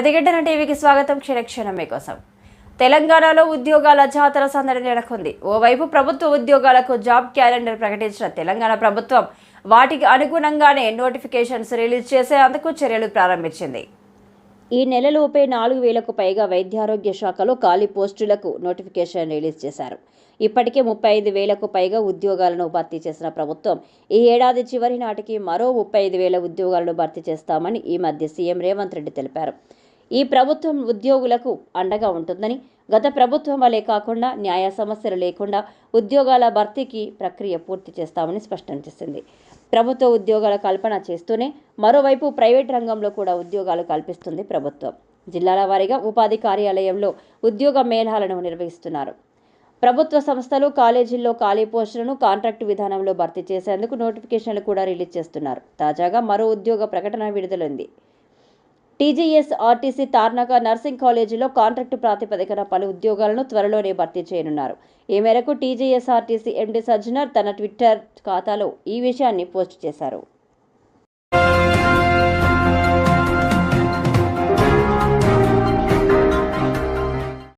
ప్రతిఘటన టీవీకి స్వాగతం. క్షణక్షణం మీకోసం. తెలంగాణలో ఉద్యోగాల జాతర సందడి నెలకొంది. ఓవైపు ప్రభుత్వ ఉద్యోగాలకు జాబ్ క్యాలెండర్ ప్రకటించిన తెలంగాణ ప్రభుత్వం వాటికి అనుగుణంగానే నోటిఫికేషన్స్ రిలీజ్ చేసే అందుకు చర్యలు ప్రారంభించింది. ఈ నెలలోపే నాలుగు వేలకు పైగా వైద్యారోగ్య శాఖలో ఖాళీ పోస్టులకు నోటిఫికేషన్ రిలీజ్ చేశారు. ఇప్పటికే ముప్పై ఐదు వేలకు పైగా ఉద్యోగాలను భర్తీ చేసిన ప్రభుత్వం ఈ ఏడాది చివరి నాటికి మరో ముప్పై ఐదు వేల ఉద్యోగాలను భర్తీ చేస్తామని ఈ మధ్య సీఎం రేవంత్ రెడ్డి తెలిపారు. ఈ ప్రభుత్వం ఉద్యోగులకు అండగా ఉంటుందని గత ప్రభుత్వం వలె కాకుండా న్యాయ సమస్యలు లేకుండా ఉద్యోగాల భర్తీకి ప్రక్రియ పూర్తి చేస్తామని స్పష్టం చేసింది. ప్రభుత్వ ఉద్యోగాల కల్పన చేస్తూనే మరోవైపు ప్రైవేట్ రంగంలో కూడా ఉద్యోగాలు కల్పిస్తుంది ప్రభుత్వం. జిల్లాల వారీగా ఉపాధి కార్యాలయంలో ఉద్యోగ మేళాలను నిర్వహిస్తున్నారు. ప్రభుత్వ సంస్థలు కాలేజీల్లో ఖాళీ పోస్టులను కాంట్రాక్టు విధానంలో భర్తీ చేసేందుకు నోటిఫికేషన్లు కూడా రిలీజ్ చేస్తున్నారు. తాజాగా మరో ఉద్యోగ ప్రకటన విడుదలైంది. టీజీఎస్ ఆర్టీసీ తార్నాక నర్సింగ్ కాలేజీలో కాంట్రాక్టు ప్రాతిపదికన పలు ఉద్యోగాలను త్వరలోనే భర్తీ చేయనున్నారు. ఈ మేరకు టీజీఎస్ఆర్టీసీ ఎండీ సజ్జనర్ తన ట్విట్టర్ ఖాతాలో ఈ విషయాన్ని పోస్ట్ చేశారు.